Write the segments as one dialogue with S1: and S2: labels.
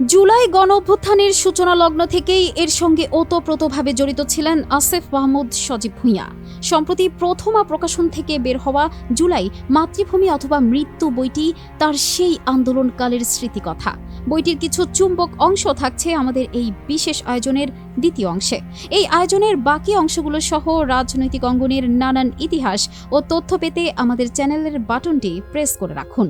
S1: জুলাই গণ অভ্যুত্থানের সূচনা লগ্ন থেকেই এর সঙ্গে ওতপ্রোতভাবে জড়িত ছিলেন আসিফ মাহমুদ সজীব ভূঁইয়া। সম্প্রতি প্রথমা প্রকাশন থেকে বের হওয়া জুলাই মাতৃভূমি অথবা মৃত্যু বইটি তার সেই আন্দোলনকালের স্মৃতিকথা। বইটির কিছু চুম্বক অংশ থাকছে আমাদের এই বিশেষ আয়োজনের দ্বিতীয় অংশে। এই আয়োজনের বাকি অংশগুলো সহ রাজনৈতিক অঙ্গনের নানান ইতিহাস ও তথ্য পেতে আমাদের চ্যানেলের বাটনটি প্রেস করে রাখুন।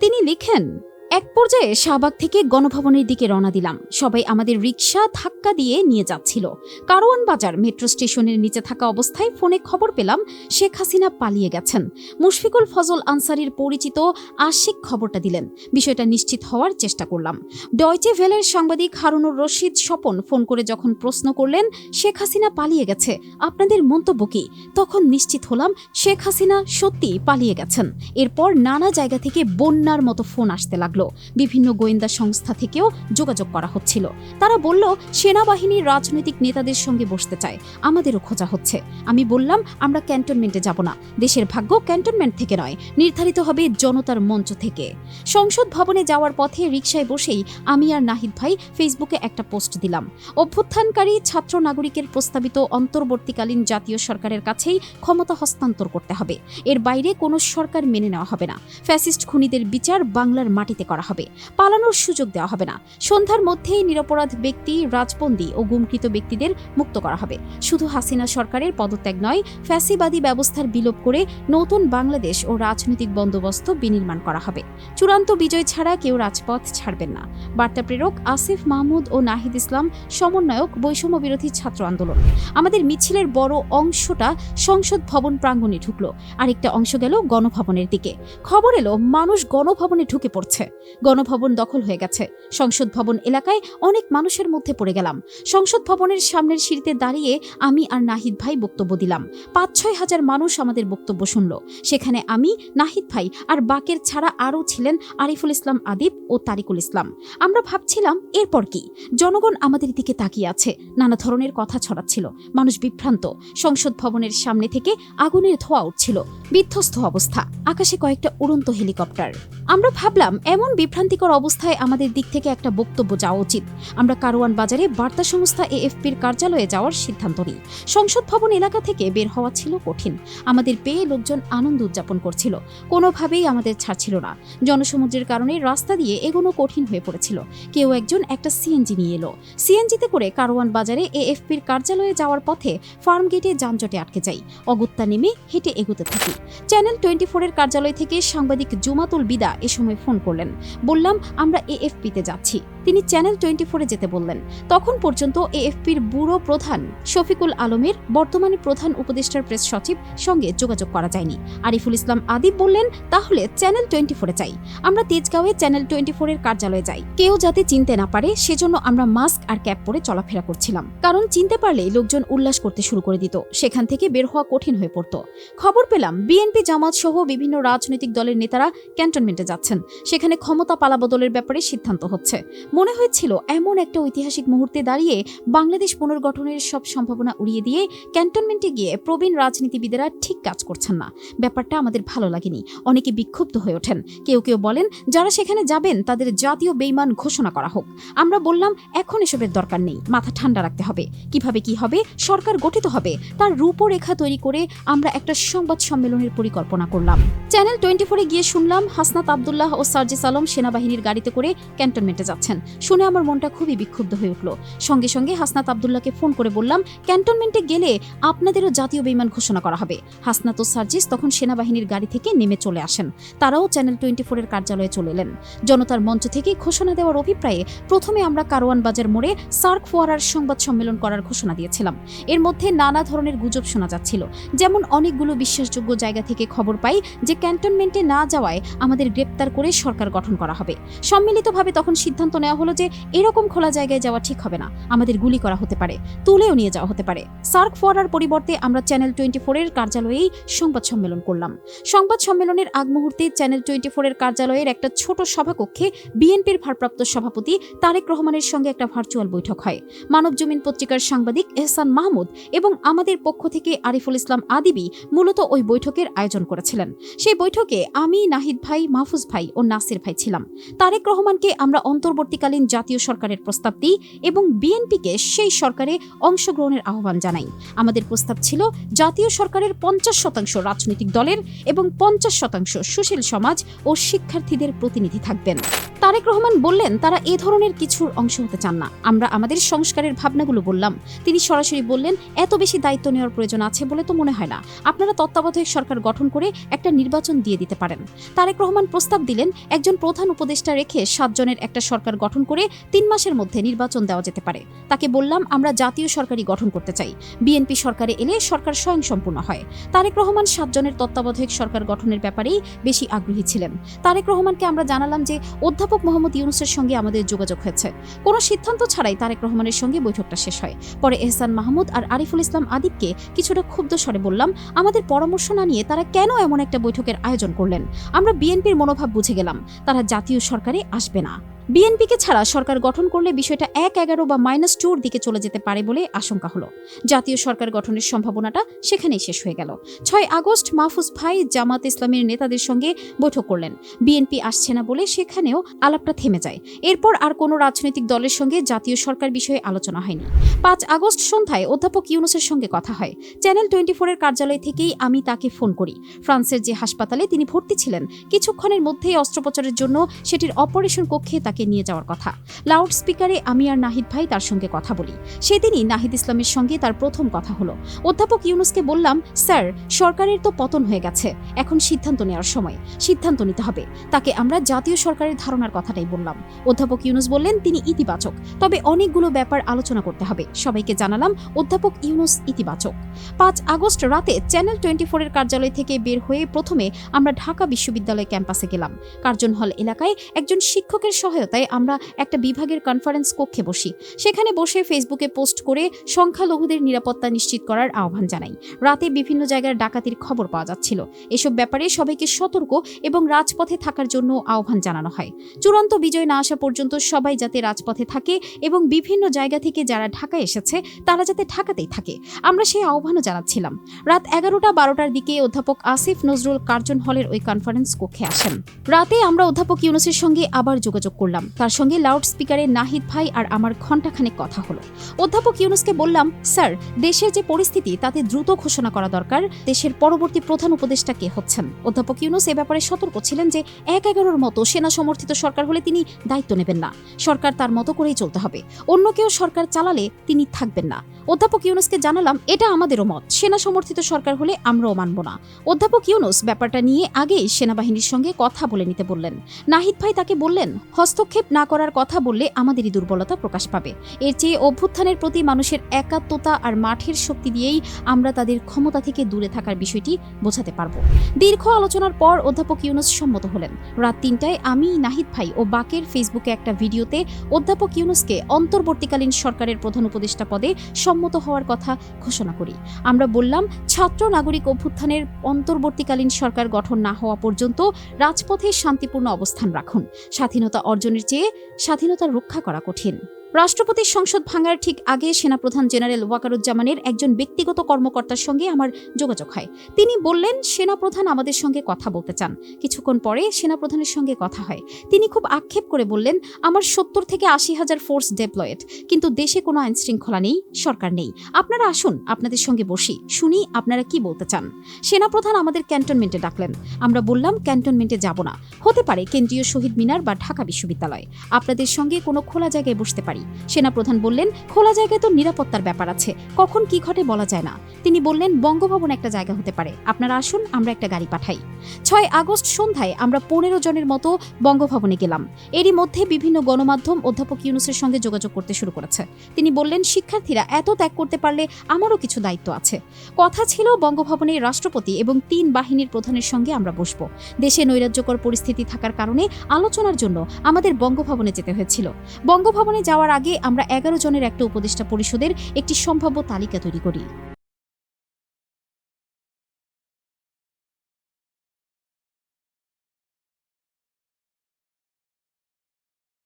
S1: তিনি লিখেন এক পর্যায়ে শাহবাগ থেকে গণভবনের দিকে রওনা দিলাম। সবাই আমাদের রিক্সা ধাক্কা দিয়ে নিয়ে যাচ্ছিল। কারওয়ান বাজার মেট্রো স্টেশনের নিচে থাকা অবস্থায় ফোনে খবর পেলাম, শেখ হাসিনা পালিয়ে গেছেন। মুশফিকুল ফজল আনসারির পরিচিত আশিক খবরটা দিলেন। বিষয়টা নিশ্চিত হওয়ার চেষ্টা করলাম। ডয়চে ভেলের সাংবাদিক হারুনুর রশিদ স্বপন ফোন করে যখন প্রশ্ন করলেন, শেখ হাসিনা পালিয়ে গেছে, আপনাদের মন্তব্য কি? তখন নিশ্চিত হলাম, শেখ হাসিনা সত্যিই পালিয়ে গেছেন। এরপর নানা জায়গা থেকে বন্যার মতো ফোন আসতে লাগল। বিভিন্ন গোয়েন্দা সংস্থা থেকেও যোগাযোগ করা হচ্ছিল। তারা বলল, সেনাবাহিনীর রাজনৈতিক নেতাদের সঙ্গে বসতে চায়। আমাদেরও খোঁজা হচ্ছে। আমি বললাম, আমরা ক্যান্টনমেন্টে যাব না। দেশের ভাগ্য ক্যান্টনমেন্ট থেকে নয়। নির্ধারিত হবে জনতার মঞ্চ থেকে। সংসদ ভবনে যাওয়ার পথে রিকশায় বসেই আমি আর নাহিদ ভাই ফেসবুকে একটা পোস্ট দিলাম। অভ্যুত্থানকারী ছাত্র নাগরিকের প্রস্তাবিত অন্তর্বর্তীকালীন জাতীয় সরকারের কাছেই ক্ষমতা হস্তান্তর করতে হবে। এর বাইরে কোনো সরকার মেনে নেওয়া হবে না। ফ্যাসিস্ট খুনিদের বিচার বাংলার মাটিতে করা হবে। পালানোর সুযোগ দেওয়া হবে না। সন্ধ্যার মধ্যেই নিরপরাধ ব্যক্তি, রাজবন্দী ও গুমকৃত ব্যক্তিদের মুক্ত করা হবে। শুধু হাসিনা সরকারের পদত্যাগ নয়, ফ্যাসিবাদী ব্যবস্থার বিলোপ করে নতুন বাংলাদেশ ও রাজনৈতিক বন্দোবস্ত বিনির্মাণ করা হবে। চূড়ান্ত বিজয় ছাড়া কেউ রাজপথ ছাড়বেন না। বার্তা প্রেরক আসিফ মাহমুদ ও নাহিদ ইসলাম, সমন্বয়ক বৈষম্য বিরোধী ছাত্র আন্দোলন। আমাদের মিছিলের বড় অংশটা সংসদ ভবন প্রাঙ্গণে ঢুকলো। আরেকটা অংশ গেল গণভবনের দিকে। খবর এলো, মানুষ গণভবনে ঢুকে পড়ছে। গণভবন দখল হয়ে গেছে। সংসদ ভবন এলাকায় অনেক মানুষের মধ্যে পড়ে গেলাম। সংসদ ভবনের সামনের সিঁড়িতে দাঁড়িয়ে আমি আর নাহিদ ভাই বক্তব্য দিলাম। পাঁচ ছয় হাজার মানুষ আমাদের বক্তব্য শুনল। সেখানে আমি, নাহিদ ভাই আর বাকের ছাড়া আরও ছিলেন আরিফুল ইসলাম আদিব ও তারিকুল ইসলাম। আমরা ভাবছিলাম, এরপর কি? জনগণ আমাদের দিকে তাকিয়ে আছে। নানা ধরনের কথা ছড়াচ্ছিল। মানুষ বিভ্রান্ত। সংসদ ভবনের সামনে থেকে আগুনের ধোঁয়া উঠছিল। বিধ্বস্ত অবস্থা। আকাশে কয়েকটা উড়ন্ত হেলিকপ্টার। আমরা ভাবলাম, এমন বিভ্রান্তিকর অবস্থায় আমাদের দিক থেকে একটা বক্তব্য যাওয়া উচিত। আমরা কারওয়ান বাজারে বার্তা সংস্থা এএফপির কার্যালয়ে যাওয়ার সিদ্ধান্ত নিই। সংসদ ভবন এলাকা থেকে বের হওয়া ছিল কঠিন। আমাদের পেয়ে লোকজন আনন্দ উদযাপন করছিল। কোনোভাবেই আমাদের ছাড়ছিল না। জনসমুদ্রের কারণে রাস্তা দিয়ে এগোনো কঠিন হয়ে পড়েছিল। কেউ একজন একটা সিএনজি নিয়ে এলো। সিএনজিতে করে কারওয়ান বাজারে এএফপির কার্যালয়ে যাওয়ার পথে ফার্ম গেটে যানজটে আটকে যাই। অগত্যা নেমে হেঁটে এগোতে থাকি। চ্যানেল টোয়েন্টি ফোরের কার্যালয় থেকে সাংবাদিক জুমাতুল বিদা এ সময় ফোন করলেন। বললাম আমরা এএফপিতে যাচ্ছি। তিনি চ্যানেল টোয়েন্টি ফোরে যেতে বললেন। তখন পর্যন্ত এএফপির ব্যুরো প্রধান শফিকুল আলমের বর্তমানে প্রধান উপদেষ্টার প্রেস সচিব সঙ্গে যোগাযোগ করা যায়নি। আরিফুল ইসলাম আদিব বললেন, তাহলে চ্যানেল টোয়েন্টি ফোরে চাই আমরা তেজগাঁওয়ে চ্যানেল টোয়েন্টি ফোরের কার্যালয়ে যাই। কেউ যাতে চিনতে না পারে, সেজন্য আমরা মাস্ক আর ক্যাপ পরে চলাফেরা করছিলাম। কারণ চিনতে পারলে লোকজন উল্লাস করতে শুরু করে দিত। সেখান থেকে বের হওয়া কঠিন হয়ে পড়তো। খবর পেলাম বিএনপি জামাত সহ বিভিন্ন রাজনৈতিক দলের নেতারা ক্যান্টনমেন্টে যাচ্ছেন। সেখানে ক্ষমতা পালাবদলের ব্যাপারে সিদ্ধান্ত হচ্ছে। মনে হয়েছিল এমন একটা ঐতিহাসিক মুহূর্তে দাঁড়িয়ে বাংলাদেশ পুনর্গঠনের সব সম্ভাবনা উড়িয়ে দিয়ে ক্যান্টনমেন্টে গিয়ে প্রবীণ রাজনীতিবিদেরা ঠিক কাজ করছেন না। ব্যাপারটা আমাদের ভালো লাগেনি। অনেকে বিক্ষুব্ধ হয়ে ওঠেন। কেউ কেউ বলেন, যারা সেখানে যাবেন তাদের জাতীয় বেইমান ঘোষণা করা হোক। আমরা বললাম, এখন এসবের দরকার নেই, মাথা ঠান্ডা রাখতে হবে। কীভাবে কি হবে? সরকার গঠিত হবে। তার রূপরেখা তৈরি করে আমরা একটা সংবাদ সম্মেলনের পরিকল্পনা করলাম। চ্যানেল টোয়েন্টি ফোরে গিয়ে শুনলাম, হাসনাত আবদুল্লাহ ও সার্জিস আলম সেনাবাহিনীর গাড়িতে করে ক্যান্টনমেন্টে যাচ্ছেন। শুনে আমার মনটা খুবই বিক্ষুব্ধ হয়ে উঠল। সঙ্গে সঙ্গে হাসনাত আবদুল্লাহকে ফোন করে বললাম, ক্যান্টনমেন্টে গেলে আপনাদেরও জাতীয় বেইমান ঘোষণা করা হবে। হাসনাত ও সার্জিস তখন সেনাবাহিনীর গাড়ি থেকে নেমে চলে আসেন। তারাও চ্যানেল টোয়েন্টি ফোরের কার্যালয়ে চলে এলেন। জনতার মঞ্চ থেকে ঘোষণা দেওয়ার অভিপ্রায়ে প্রথমে আমরা কারওয়ান বাজার মোড়ে সার্ক ফোয়ারার সংবাদ সম্মেলন করার ঘোষণা দিয়েছিলাম। এর মধ্যে নানা ধরনের গুজব শোনা যাচ্ছিল। যেমন অনেকগুলো বিশ্বাসযোগ্য জায়গা থেকে খবর পাই যে ক্যান্টনমেন্টে না যাওয়ায় আমাদের গ্রেপ্তার করে সরকার গঠন করা হবে। সম্মিলিতভাবে তখন সিদ্ধান্ত নেওয়া হলো যে এরকম খোলা জায়গায় যাওয়া ঠিক হবে না। আমাদের গুলি করা হতে পারে, তুলেও নিয়ে যাওয়া হতে পারে। সার্ক ফোয়ারার পরিবর্তে আমরা চ্যানেল টোয়েন্টি ফোরের কার্যালয়েই সংবাদ সম্মেলন করলাম। সংবাদ সম্মেলনের আগ মুহূর্তে চ্যানেল টোয়েন্টি ফোরের কার্যালয়ের একটা ছোট সভাকক্ষে বিএনপির ভারপ্রাপ্ত সভাপতি তারেক রহমানের সঙ্গে একটা ভার্চুয়াল বৈঠক হয়। মানব জমিন পত্রিকার সাংবাদিক এহসান মাহমুদ এবং আমাদের পক্ষ থেকে আরিফুল ইসলাম আদিবি মূলত ওই বৈঠকের আয়োজন করেছিলেন। সেই বৈঠকে আমি, নাহিদ ভাই, মাহফুজ ভাই ও নাসির ভাই ছিলাম। তারেক রহমানকে আমরা অন্তর্বর্তী অন্তর্বর্তীকালীন জাতীয় সরকারের প্রস্তাব দিই এবং বিএনপিকে সেই সরকারে অংশগ্রহণের আহ্বান জানাই। আমাদের প্রস্তাব ছিল, জাতীয় সরকারের পঞ্চাশ শতাংশ রাজনৈতিক দলের এবং পঞ্চাশ শতাংশ সুশীল সমাজ ও শিক্ষার্থীদের প্রতিনিধি থাকবেন। তারেক রহমান বললেন, তারা এ ধরনের কিছুর অংশ হতে চান না। আমরা আমাদের সংস্কারের ভাবনাগুলো বললাম। তিনি সরাসরি বললেন, এত বেশি দায়িত্ব নেওয়ার প্রয়োজন আছে বলে তো মনে হয় না। আপনারা তত্ত্বাবধায়ক সরকার গঠন করে একটা নির্বাচন দিয়ে দিতে পারেন। তারেক রহমান প্রস্তাব দিলেন, একজন প্রধান উপদেষ্টা রেখে সাতজনের একটা সরকার গঠন করে তিন মাসের মধ্যে নির্বাচন দেওয়া যেতে পারে। তাকে বললাম, আমরা জাতীয় সরকারই গঠন করতে চাই। বিএনপি সরকারে এলে সরকার স্বয়ংসম্পূর্ণ হয়। তারেক রহমান সাতজনের তত্ত্বাবধায়ক সরকার গঠনের ব্যাপারেই বেশি আগ্রহী ছিলেন। তারেক রহমানকে আমরা জানালাম যে, অধ্যাপক মোহাম্মদ ইউনুসের সঙ্গে আমাদের যোগাযোগ হয়েছে। কোনো সিদ্ধান্ত ছাড়াই তারেক রহমানের সঙ্গে বৈঠকটা শেষ হয়। পরে এহসান মাহমুদ আর আরিফুল ইসলাম আদিবকে কিছুটা ক্ষুব্ধ স্বরে বললাম, আমাদের পরামর্শ না নিয়ে তারা কেন এমন একটা বৈঠকের আয়োজন করলেন? আমরা বিএনপির মনোভাব বুঝে গেলাম। তারা জাতীয় সরকারে আসবে না। বিএনপিকে ছাড়া সরকার গঠন করলে বিষয়টা এক এগারো বা মাইনাস টুর দিকে চলে যেতে পারে বলে আশঙ্কা হলো। জাতীয় সরকার গঠনের সম্ভাবনাটা সেখানেই শেষ হয়ে গেল। ছয় আগস্ট মাহফুজ ভাই জামাত ইসলামের নেতাদের সঙ্গে বৈঠক করলেন। বিএনপি আসছে না বলে সেখানেও আলাপটা থেমে যায়। এরপর আর কোনো রাজনৈতিক দলের সঙ্গে জাতীয় সরকার বিষয়ে আলোচনা হয়নি। পাঁচ আগস্ট সন্ধ্যায় অধ্যাপক ইউনুসের সঙ্গে কথা হয়। চ্যানেল টোয়েন্টি ফোরের কার্যালয় থেকেই আমি তাকে ফোন করি। ফ্রান্সের যে হাসপাতালে তিনি ভর্তি ছিলেন, কিছুক্ষণের মধ্যেই অস্ত্রোপচারের জন্য সেটির অপারেশন কক্ষে তাকে নিয়ে যাওয়ার কথা। লাউড স্পিকারে আমি আর নাহিদ ভাই তার সঙ্গে কথা বলি। সেদিনই নাহিদ ইসলামের সঙ্গে তার প্রথম কথা হলো। অধ্যাপক ইউনুসকে বললাম, স্যার, সরকারের তো পতন হয়ে গেছে। এখন সিদ্ধান্ত নেওয়ার সময়। সিদ্ধান্ত নিতে হবে। তাকে আমরা জাতীয় সরকারের ধারণার কথাটাই বললাম। অধ্যাপক ইউনুস বললেন, তিনি ইতিবাচক। তবে অনেকগুলো ব্যাপার আলোচনা করতে হবে। সবাইকে জানালাম, অধ্যাপক ইউনুস ইতিবাচক। পাঁচ আগস্ট রাতে চ্যানেল টোয়েন্টি ফোরের কার্যালয় থেকে বের হয়ে প্রথমে আমরা ঢাকা বিশ্ববিদ্যালয় ক্যাম্পাসে গেলাম। কার্জন হল এলাকায় একজন শিক্ষকের সহায়তায় আমরা একটা বিভাগের কনফারেন্স কক্ষে বসি। সেখানে বসে ফেসবুকে পোস্ট করে সংখ্যালঘুদের নিরাপত্তা নিশ্চিত করার আহ্বান জানাই। রাতে বিভিন্ন জায়গার ডাকাতির খবর পাওয়া যাচ্ছিল। এসব ব্যাপারে সবাইকে সতর্ক এবং রাজপথে থাকার জন্য আহ্বান জানানো হয়। চূড়ান্ত বিজয় না আসা পর্যন্ত সবাই যাতে রাজপথে থাকে এবং বিভিন্ন জায়গা থেকে যারা ঢাকায় এসেছে, তারা যাতে ঢাকাতেই থাকে। আমরা সেই আহ্বানও জানাচ্ছিলাম। রাত এগারোটা বারোটার দিকে অধ্যাপক আসিফ নজরুল কার্জন হলের ওই কনফারেন্স কক্ষে আসেন। রাতে আমরা অধ্যাপক ইউনুসের সঙ্গে আবার যোগাযোগ করলাম। তার সঙ্গে লাউড স্পিকারে নাহিদ ভাই আর আমার ঘণ্টাখানেক কথা হলো। অধ্যাপক ইউনুসকে বললাম, স্যার, দেশের যে পরিস্থিতি, তাতে দ্রুত ঘোষণা করা দরকার। দেশের পরবর্তী প্রধান উপদেষ্টা কে হচ্ছেন? অধ্যাপক ইউনুস এ ব্যাপারে সতর্ক ছিলেন যে, এক এগারোর মতো সেনা সমর্থিত সরকার হলে তিনি দায়িত্ব নেবেন না। সরকার তার মতো করেই চলতে হবে। অন্য কেউ সরকার চালালে তিনি থাকবেন না। অধ্যাপক ইউনুসকে জানালাম, এটা আমাদেরও মত। সেনা সমর্থিত সরকার হলে আমরাও মানব না। অধ্যাপক ইউনুস ব্যাপারটা নিয়ে আগেই সেনাবাহিনীর সঙ্গে কথা বলে নিতে বললেন। নাহিদ ভাই তাকে বললেন হস্তক্ষেপ না করার কথা বললে আমাদেরই দুর্বলতা প্রকাশ পাবে। এর চেয়ে অভ্যুত্থানের প্রতি মানুষের একাত্মতা আর মাঠের শক্তি দিয়েই আমরা তাদের ক্ষমতা থেকে দূরে থাকার বিষয়টি বোঝাতে পারব। দীর্ঘ আলোচনার পর অধ্যাপক ইউনুস সম্মত হলেন। রাত তিনটায় আমি, নাহিদ ভাই ও বাকের ফেসবুকে একটা ভিডিওতে অধ্যাপক ইউনুসকে অন্তর্বর্তীকালীন সরকারের প্রধান উপদেষ্টা পদে সম্মত হওয়ার কথা ঘোষণা করি। আমরা বললাম, ছাত্র নাগরিক অভ্যুত্থানের অন্তর্বর্তীকালীন সরকার গঠন না হওয়া পর্যন্ত রাজপথে শান্তিপূর্ণ অবস্থান রাখুন। স্বাধীনতা অর্জনের চেয়ে স্বাধীনতা রক্ষা করা কঠিন। রাষ্ট্রপতির সংসদ ভাঙার ঠিক আগে সেনাপ্রধান জেনারেল ওয়াকারুজ্জামানের একজন ব্যক্তিগত কর্মকর্তার সঙ্গে আমার যোগাযোগ হয়। তিনি বললেন, সেনাপ্রধান আমাদের সঙ্গে কথা বলতে চান। কিছুক্ষণ পরে সেনাপ্রধানের সঙ্গে কথা হয়। তিনি খুব আক্ষেপ করে বললেন, আমার সত্তর থেকে আশি হাজার ফোর্স ডেপ্লয়েড, কিন্তু দেশে কোনো আইন শৃঙ্খলা নেই, সরকার নেই। আপনারা আসুন, আপনাদের সঙ্গে বসি, শুনি আপনারা কি বলতে চান? সেনাপ্রধান আমাদের ক্যান্টনমেন্টে ডাকলেন। আমরা বললাম, ক্যান্টনমেন্টে যাব না। হতে পারে কেন্দ্রীয় শহীদ মিনার বা ঢাকা বিশ্ববিদ্যালয়। আপনাদের সঙ্গে কোনো খোলা জায়গায় বসতে পারি সেনাপ্রধান বললেন, খোলা জায়গায় তো নিরাপত্তার ব্যাপার আছে। কখন কি ঘটে বলা যায় না। তিনি বললেন, বঙ্গভবন একটা জায়গা হতে পারে। আপনারা আসুন, আমরা একটা গাড়ি পাঠাই। ছয় আগস্ট সন্ধ্যায় আমরা পনেরো জনের মতো বঙ্গভবনে গেলাম। এরই মধ্যে বিভিন্ন গণমাধ্যম অধ্যাপক ইউনুসের সঙ্গে যোগাযোগ করতে শুরু করেছে। তিনি বললেন, শিক্ষার্থীরা এত ত্যাগ করতে পারলে আমারও কিছু দায়িত্ব আছে। কথা ছিল বঙ্গভবনে রাষ্ট্রপতি এবং তিন বাহিনীর প্রধানের সঙ্গে আমরা বসবো। দেশে নৈরাজ্যকর পরিস্থিতি থাকার কারণে আলোচনার জন্য আমাদের বঙ্গভবনে যেতে হয়েছিল। বঙ্গভবনে যাওয়ার আগে আমরা এগারো জনের একটা উপদেষ্টা পরিষদের একটি সম্ভাব্য তালিকা তৈরি করি।